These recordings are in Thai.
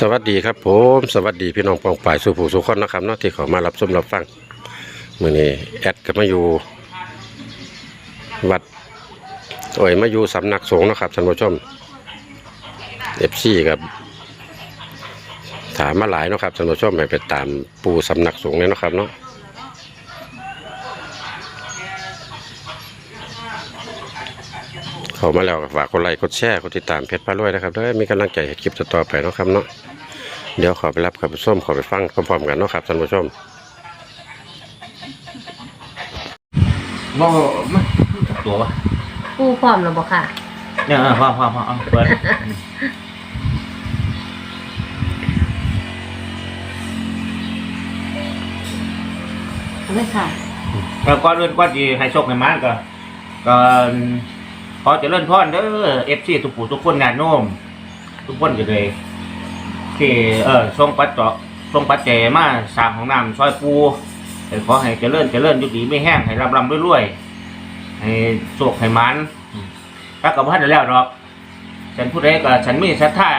สวัสดีครับผมสวัสดีพี่น้องปองป่ายสุผู้สุคนนะครับเนาะที่เขามารับชมรับฟังมื่อนี้แอดก็มาอยู่ วัดโอ้ยมาอยู่สำนักสงฆ์นะครับท่านผู้ชมเอฟซีกับถามมาหลายนะครับท่านผู้ชมให้ไปตามปูสำนักสงฆ์เนี่ยนะครับเนาะ เข้ามาแล้วก็ฝากกดไลค์กดแชร์กดติดตามเพจพารวยนะครับเด้อมีกำลังใจให้คลิปต่อๆไปเนาะครับเนาะเดี๋ยวขอไปรับขับส้มขอไปฟังพร้อมๆกันเนาะครับท่านผู้ชมว่ามันตัววะปูพร้อมแล้วบ่ค่ะ เนี่ยพ่อพ่อพ่อเอาเปิดเอาเลยค่ะ แล้วก่อนอื่นก่อนที่ให้โชคให้มันก็ก็ ขอเจริญพรเด้อเอฟซีทุกผู้ทุกคนงานโน้มทุกคนก็เลยที่เออส่งปัจเจาะส่งปัจเจมาสร้างของน้ำซอยปูแต่ขอให้เจริญเจริญอยู่ดีไม่แห้งให้รำรำรวยๆให้โชคให้มันถ้ากับพันได้แล้วดอกฉันพูดได้ก็ฉันมีศรัทธา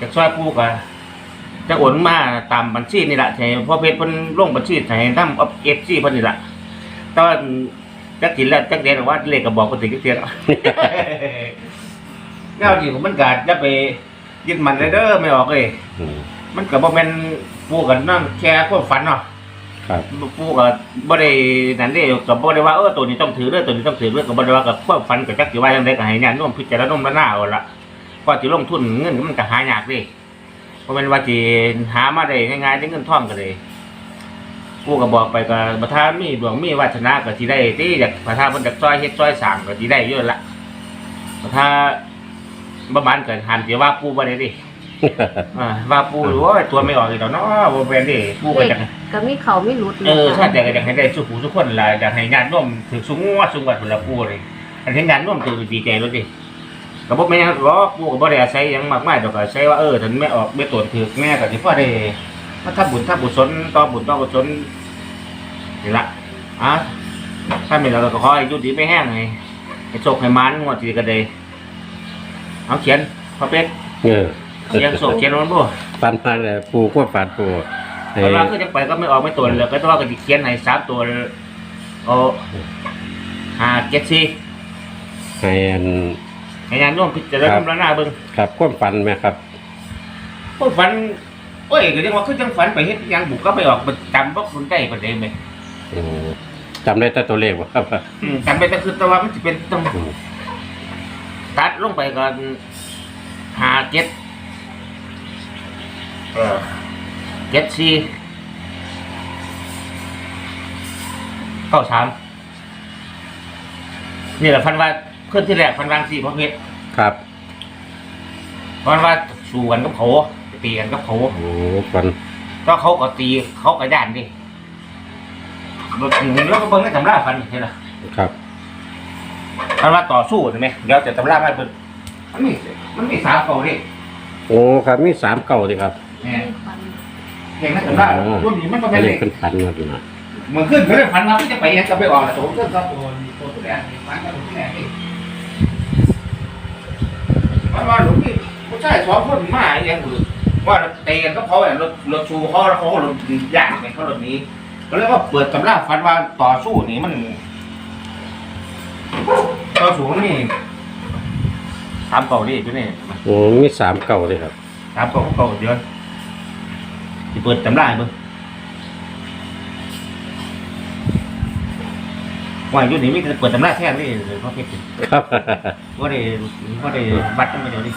จากซอยปูก็จะโอนมาตามบัญชีนี่แหละใช่พ่อเพชรเพิ่นลงบัญชีใช่ทำเอฟซีเพิ่นนี่แหละตอน จักกินแล้วจักเดียนว่าเลขก็บอกเพิ่นถึงจักเดียนแนวจริงของมันก็จะไปยึดมันเลยเด้อไม่ออกเลยอืมมันก็บ่แม่นปูกันนั่งแค่ความฝันเนาะครับปูก็บ่ได้นั่นเด้ก็บ่ได้ว่าเออตัวนี้ต้องถือเด้อตัวนี้ต้องถือเด้อก็บ่ได้ว่ากับความฝันก็จักสิว่าจังไดก็ให้ญาติโยมพิจารณาหน้าเอาละก็สิลงทุนเงินมันก็หายากเด้บ่แม่นว่าสิหามาได้ง่ายๆได้เงินทองก็เลย ปูก็บอกไปก็บ่ถ้ามีดวงมีวาสนาก็สิได้ติอยากประทาเพิ่นจักซอยเฮ็ดซอยสร้างก็สิได้เยอะละบ่ถ้าบ่มันก็หันสิว่าปูบ่ได้ดิอ่าว่าปูหรือว่าตัวไม่ออกอีกแล้วเนาะบ่แม่นดิปูก็จังก็มีเขามีหลุดเออนะถ้าคะแต่ก็อยากให้ได้สุขุทุกคนล่ะอยากให้งานร่วมถึงสูงว่าสูงกว่าผลปูเลยอันที่งานร่วมถือดีใจแล้วดิก็บ่แม่นหรอกปูก็บ่ได้อาศัยหยังมากมายดอกก็ใช้ว่าเออถึงแม่ออกแม่ตนถือแม่ก็สิพอได้ มาทำบุญทำบุญสนต่อบุญต่อบุญสนนี่ละอะถ้าไม่แล้วก็ขอให้อยู่ดีไม่แห้งให้ให้โชคให้มันงวดที่ก็ได้เอาเขียนพอเป็ดเออเขียนโศกเขียนมันบ่ฟันมาเลยปูก็ฟันปูให้เวลาคือจะไปก็ไม่ออกไม่ตัวเลยก็ต้องว่าก็สิเขียนให้สามตัวเอาห้าเจ็ดสี่ให้อันให้งานร่วมพิจารณาพิจารณาเบิ่งครับความฟันไหมครับพวกฝัน โอ้ยก็เรียกว่าคือจังฝันไปเฮ็ดหยังบุกก็ไปออกจำบ่คนได้ประเด็นไหมอืมจำได้แต่ตัวเลขวะครับ อืมจำไปแต่คือแต่ว่ามันสิเป็นต้องอืม ตัดลงไปก่อนห้าเจ็ดเออเจ็ดสี่เก้าสามนี่แหละพันว่าเพื่อนที่แรกพันวางสี่พระเพชรครับเพราะว่าสู้กันกับเขา ตีกันกับเขาโอ้ฟันก็เขาก็ตีเขาก็ย่านดิรถหนึ่งแล้วก็เบิ่งในตำราฟันเห็นไหมครับตำราต่อสู้เห็นไหมเดี๋ยวจะตำรามาเบิ่งมันมีมันมีสามเก่าดิโอ้ครับมีสามเก่าดีครับแหมเก่งนะตำรารุ่นนี้มันก็เป็นเลเลขขขึ้นพันมาดูนะเหมือนขึ้นไปเลยพันมาก็จะไปยังจะไปออกแล้วโถขึ้นครับตัวตัวตัวแดงฟันกับตัวแดงนี่มันว่าหลวงพี่ผู้ชายสองคนมาอย่างอื่น ว่าเตะกันก็เพราะว่ารถรถชูเขาแล้วเขาก็รถย่างไปเขารถนี้ก็เรียกว่าเปิดตำราฟันว่าต่อสู้นี่มันต่อสู้นี่สามเก่าดิจุนี่โอ้มีสามเก่าเลยครับสามเก่าเก่าเดือนที่เปิดตำราให้เบิ่งว่าอยู่นี่มีแต่เปิดตำราแท้นี่เพราะเพชรครับว่าได้ว่าได้บัตรมันเดียวดิ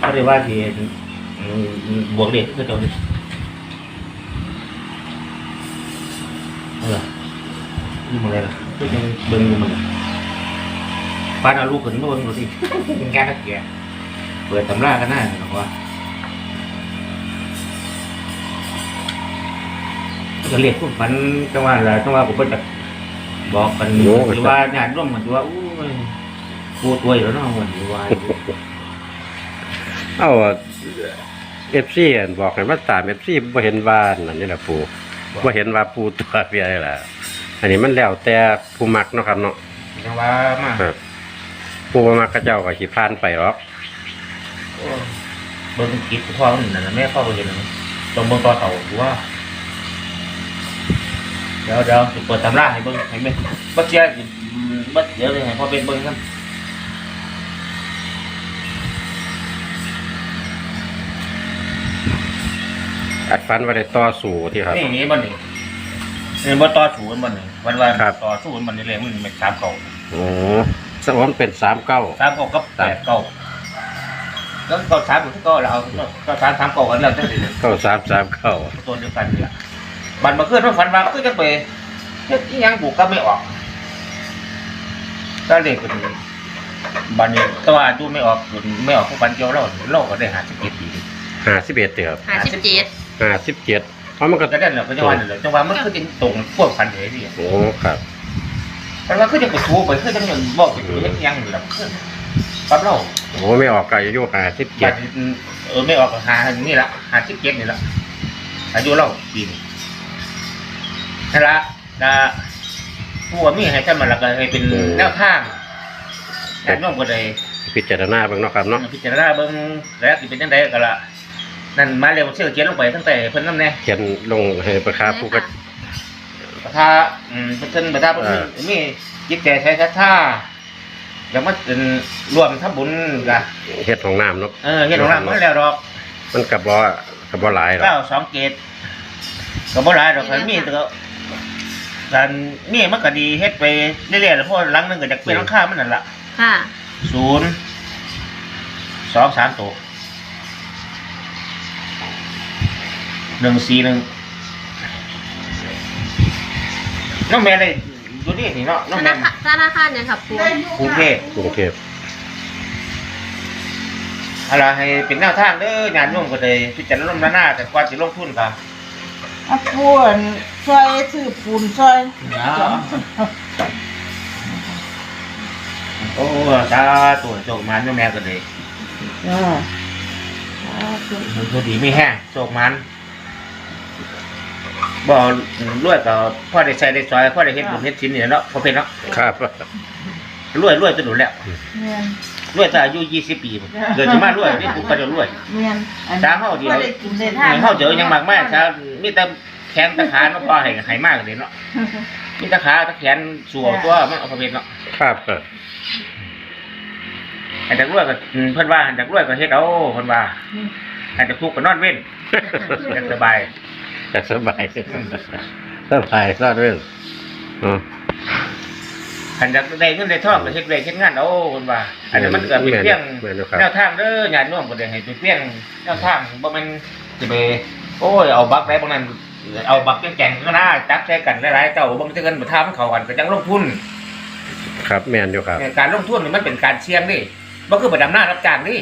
ว่าได้ว่าที่อืม บวกเด็กก็เจ้าดิเออนี่มันอะไรล่ะก็ยังเบิ่งอยู่มันล่ะปานเอาลูกขึ้นมาเบิ่งดูสิเป็นแค่นักเกียร์เปิดตำรากันหน้าหรอกว่าก็เรียกพวกฝันจังหวะอะไรจังหวะผมก็จะบอกกันหรือว่าญาติร่วมกันว่าอู้ยกูตัวอยู่แล้วเนาะวันนี้ว่าเอา เอฟซีบอกให้มาตามเอฟซีบ่เห็นว่านั่นนี่แหละปูบ่เห็นว่าปูตัวเปียอะไรล่ะอันนี้มันแล้วแต่ผู้มักเนาะครับเนาะจังหวะมากครับผู้บ่มักก็เจ้าก็สิผ่านไปหรอกโอ้เบิ้งกิ๊บพ่อมันนั่นนะแม่พ่อก็เห็นนะต้องเบิ้งต่อเต่าดูว่าเดี๋ยวเดี๋ยวจะเปิดตำราให้เบิ้งให้แม่บัดเจียบัดเดี๋ยวเลยให้พ่อเป็นเบิ้งกัน อัดฟันไว้ได้ต่อสู่ที่ครับ นี่นี่มันนี่นี่มันต่อศูนย์มันนี่วันวันครับ ต่อศูนย์มันนี่เลยมันเป็นสามเก่าโอ้สมมติเป็นสามเก้า สามเก่ากับแปดเก่าแล้วเก่าสามอยู่ที่เก่าเราเอาเก่าสามสามเก่ากันแล้วจังสิ เก้าสามสามเก้าตัวเดียวกันนี่แหละบันมาขึ้นรถฝันมาก็จะไปเฮ็ดอิหยังบุกก็ไม่ออกก็เลยเป็นบันนี้แต่ว่าดูไม่ออกไม่ออกพวกบันเกียวเราเราก็ได้หาสิบเจ็ดปีห้าสิบเอ็ดครับห้าสิบเจ็ด ห้าสิบเจ็ดเพราะมันก็ก็ได้แหละก็จังหวะนั่นแหละจังหวะมันคือจริงตรงพวกพันเหตุนี่โอ้ครับแต่ว่าคือจะไปทูไปคือจังเงินบอกไปเฮ็ดอิหยังนี่แหละคือปั๊บเราโอ้ไม่ออกก็อายุห้าสิบบัเจ็ดดเออไม่ออกก็หานี่ละหาสิบเจ็ดนี่ละอายุเราปีนี้นั่นละนะผู้ว่ามีให้ท่านมาและก็ให้เป็นแนวทางแต่น้องก็ได้พิจารณาเบ้างเนาะครับเนาะพิจารณาเบิ่งแล้วสิเป็นจังไดก็ละ นั่นมาเร็วเชื่อเขียนลงไปตั้งแต่เพิ่นนำแน่เขียนลงให้ประคาผู้ก็ประธาอืมเพิ่นประธาเพิ่นมีมีจิตใจใช้ศรัทธาอยากมาเป็นร่วมทำบุญกะเฮ็ดของน้ำเนาะเออเฮ็ดของเรามาแล้วดอก มันกับบ่กับบ่หลายหรอกเก้าสองเกตก็บ่หลายดอกคันมีแต่ก็การมีมันก็ดีเฮ็ดไปเรื่อยๆแล้วเพราะหลังนึงก็จะเป็นหลังคามันนั่นล่ะค่ะศูนย์สองสามตัว หนึ่งสี่หนึ่งน้องแม่เลยดูนี่นี่เนาะน้ธองนาแม่คารธนาคารเนี่ยครับปูกรุงเทพกรุงเทพอะไรให้เป็นแนวทางเด้องานโยมก็เลยพิจารณาหน้าแต่กว่าจะลงทุนก็อาปวนซอยซื้อปูนซอยโอ้ตาตัวโจกมันน้องแม่ก็เลยอ่ามันพอดีไม่แห้งโจกมัน บ่รวยก็พ่อได้ใช้ได้ซอยพ่อได้เฮ็ดบุญเฮ็ดชิ้นนี่แหละเนาะพอเป็นเนาะครับ รวยรวยจนหนุนแล้วเมียนรวยแต่อายุยี่สิบปีพุ่นเกิดจะมารวยนี่กูก็จะรวยเมียนอันจ้าเฮาเดียวบ่ได้กินได้ทานเฮาเจอยังมากมากช้ามีแต่แขนตะขาเนาะพอให้ให้มากเลยเนาะมีตะขาตะแขนสัวตัวมันเอาพอเป็นเนาะครับอันจากรวยก็อืมเพิ่นว่าอันจากรวยก็เฮ็ดเอาเพิ่นว่าอันจากทุกข์ก็นอนเว้นจะสบาย แต่สบายสบายรอดเรื่องอ๋ออันจากได้เงินได้ทองก็เฮ็ดเวรเฮ็ดงานเอาเพิ่นว่าอันนั้นมันก็เป็นเพียงแม่นอยู่ครับแนวทางเด้อญาติโยมก็ได้ให้เป็นเพียงแนวทางบ่แม่นสิไปโอ้ยเอาบักได้บ่นั้นเอาบักแก่งๆก็น่าจับใส่กันหลายๆเจ้าบ่มันจะเงินบ่ทามันเข้ากันก็จังลงทุน ครับแม่นอยู่ครับเนี่ยการลงทุนนี่มันเป็นการเสี่ยงดิบ่คือไปดำหน้ารับจ้างดิ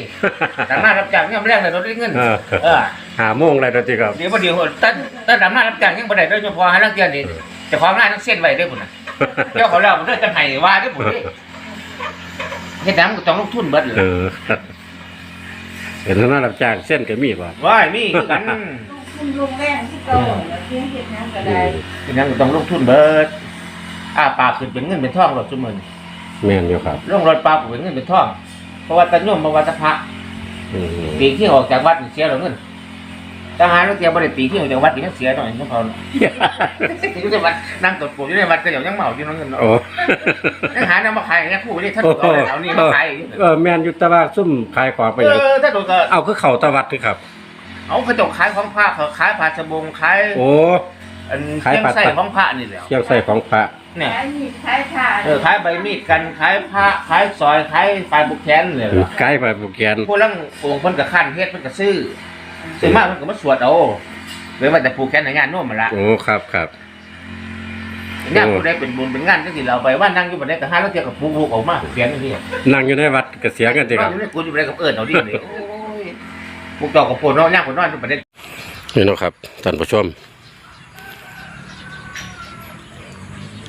ดำหน้ารับจ้างเนี่ยามแรกเลยเราได้เงินเออเออ หาโมงอะไรตัวที่ครับ เดี๋ยวพอดีตั้งตั้งดำหน้ารับจ้างยังบ่ได้ด้วยเฉพาะให้นักเรียนนี่เจะของหน้าทั้งเส้นไว้เด้อพุ่นน่ะเจ้าเขาแล้วมันเด้อจะให้ว่าเด้อพุ่นนี่เฮ็ดหยังก็ต้องลงทุนเบิดเลเอยอเห็นแล้วน่ารับจ้างเส้นก็มีป่ะว้ายมีคือกันคุณลุงแรงที่เก่าแล้วเพียงเฮ็ดหยังก็ได้เฮ็ดหยังก็ต้องลงทุนเบิดอ้าปากขึ้นเป็นเงินเป็นทองรถซุมื้อนี้แม่นอยู่ครับลงรถปากเป็นเงินเป็นทองเพราะว่าตะโยมบ่ว่าแตะพระอืมปีที่ออกจากวัดนี่เสียแล้วเงิน ทหารนักเรียนบ่ได้ปีที่ออกจากวัดนี่ยังเสียหน่อยของเขาเนาะอยู่ในวัดนั่งตดปูอยู่ในวัดก็ยังเมาอยู่นั่นเงินเนาะโอ้ทหารนำมาขายเนี่ยคู่นี่ท่านเอาเอานี่มาขายอยู่เออแม่นอยู่แตะว่าซุ่มขายของไปเออย่างอถ้าโดนก็เอาคือเขาตะวัดคือครับ เอากระจกขายของพระเขาขายผ้าสบงขายโอ้อันขายเครื่องผ้าใส่ของพระนี่แหละเครื่องใส่ของพระเนี่ยขายมีดขายผ้าเออขายใบมีดกันขายผ้าขายซอยขายไฟบุกแขนเลยล่ะใกล้ไปบุกแกนพวกลังองค์เพิ่นก็ขั้นเฮ็ดเพิ่นก็ซื้อ ซื้อมากเพิ่นก็มาสวดเอาหรือว่าแต่ผูกแขนในงานโน้มมาละโอ้ครับครับงานผู้ใดเป็นบุญเป็นงานจังซี่เราไปว่านั่งอยู่บ่ได้ก็หาแล้วเที่ยวกับผูกๆออกมาเสียงนี่นั่งอยู่ในวัดก็เสียกันสิคนอรันบอยู่ในกุฏิบ่ได้กับเอิ้นเอาดินี่โอ้ยพวกเจ้ากับปวดเนาะย่างปวดนอนอยู่ประเด็นนี่เนาะครับท่านผู้ชม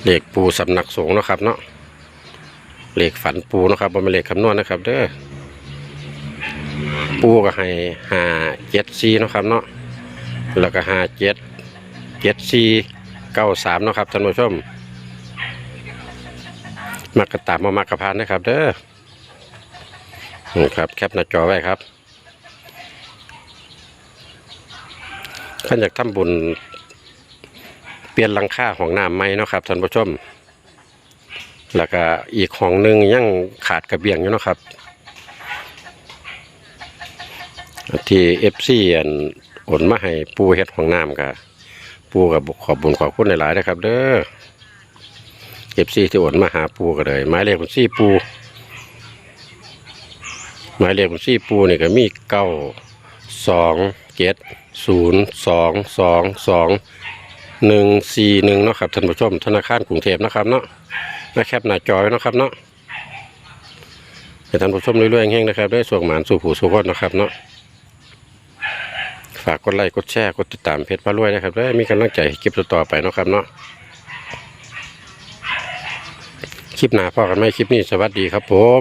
เลขปูสำนักสงฆ์เนาะครับเนาะเลขฝันปูเนาะครับบ่แม่นเลขคำนวณนะครับ เด้อ ปูก็ให้หาเจ็ดสี่เนาะครับเนาะแล้วก็หาเจ็ดเจ็ดสี่เก้าสามเนาะครับท่านผู้ชมมักกระตามมามักกระพานนะครับ เด้อนี่ครับแคปหน้าจอไว้ครับท่านอยากทำบุญเปลี่ยนหลังคาของน้ำไหมเนาะครับท่านผู้ชม แล้วก็อีกของหนึ่งยังขาดกระเบียงอยู่เนาะครับ ที่เอฟซีอันโอนมาให้ปูเฮ็ดของน้ำกับปูกับขอบบุญขอบคุณหลายๆนะครับ เด้อเอฟซีที่โอนมาหาปูก็เลยหมายเลขบัญชีปูหมายเลขบัญชีปูนี่ก็มีเก้าสองเจ็ดศูนย์สองสองสองหนึ่งสี่หนึ่งเนาะครับท่านผู้ชมธนาคารกรุงเทพนะครับเนาะนะแคปหน้าจอยนะครับเนาะให้ท่านผู้ชมเรื่อยๆแห้งๆนะครับได้ส่วงหมานสู่ผู้สู่คนนะครับเนาะ ฝากกดไลค์กดแชร์กดติดตามเพจพระรวยนะครับได้มีกำลังใจให้คลิปต่อๆไปนะครับเนาะคลิปหน้าพ่อกันไหมคลิปนี้สวัสดีครับผม